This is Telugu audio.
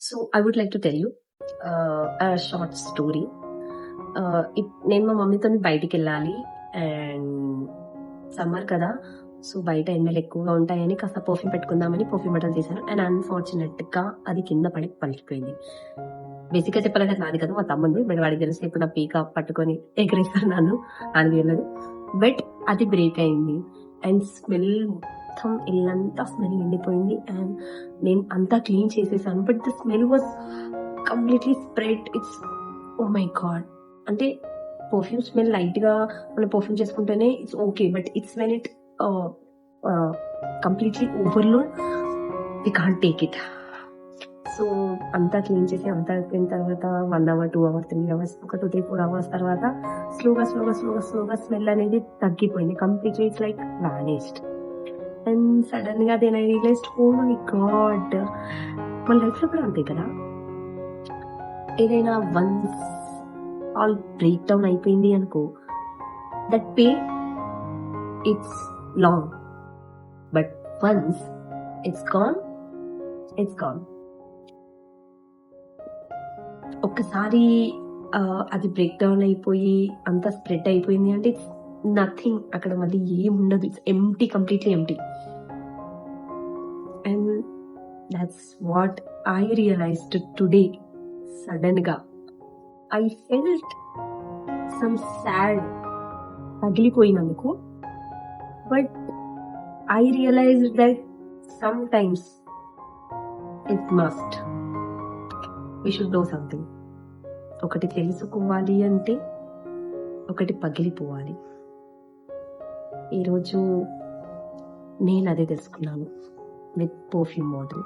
So I would like to tell you short story నేను మా మమ్మీతో బయటికి వెళ్ళాలి అండ్ సమ్మర్ కదా సో బయట ఎండలు ఎక్కువగా ఉంటాయని కాస్త పర్ఫ్యూమ్ పెట్టుకుందామని పర్ఫ్యూమ్ బట్టలు తీశాను అండ్ అన్ఫార్చునేట్గా అది కింద పడి పలికిపోయింది. బేసిక్గా చెప్పాలంటే నాది కదా మా తమ్ముంది బట్ వాడికి తెలిసి ఇప్పుడు నా పీక పట్టుకొని ఎగరేస్తాను నన్ను అని వెళ్ళదు బట్ అది బ్రేక్ అయింది అండ్ స్మెల్ మొత్తం ఇల్లంతా స్మెల్ నిండిపోయింది. అండ్ నేను అంతా క్లీన్ చేసేసాను. But the smell was completely spread it's oh my God అంటే పర్ఫ్యూమ్ స్మెల్ లైట్గా మనం పర్ఫ్యూమ్ చేసుకుంటేనే it's okay but it's when it completely overload we can't take it so అంతా క్లీన్ చేసి అంతా అయిపోయిన తర్వాత one hour two hour three hours ఒక టూ త్రీ ఫోర్ అవర్స్ తర్వాత స్లోగా స్లోగా స్లోగా స్లోగా స్మెల్ అనేది తగ్గిపోయింది. Completely it's like vanished and సడన్గా then I realised oh my God మన లైఫ్లో కూడా అంతే కదా? ఏదైనా వన్స్ ఆల్ బ్రేక్ డౌన్ అయిపోయింది అనుకో that pay it's long but once it's gone it's gone ఒక్కసారి అది బ్రేక్ డౌన్ అయిపోయి అంతా స్ప్రెడ్ అయిపోయింది అంటే ఇట్స్ నథింగ్ అక్కడ మళ్ళీ ఏముండదు. It's empty completely empty and that's what I realised today సడన్గా I felt some sad పగిలిపోయినందుకు but I realise that some times it must we should know something ఒకటి తెలుసుకోవాలి అంటే ఒకటి పగిలిపోవాలి. ఈరోజు నేను అదే తెలుసుకున్నాను విత్ పర్ఫ్యూమ్ మోడల్.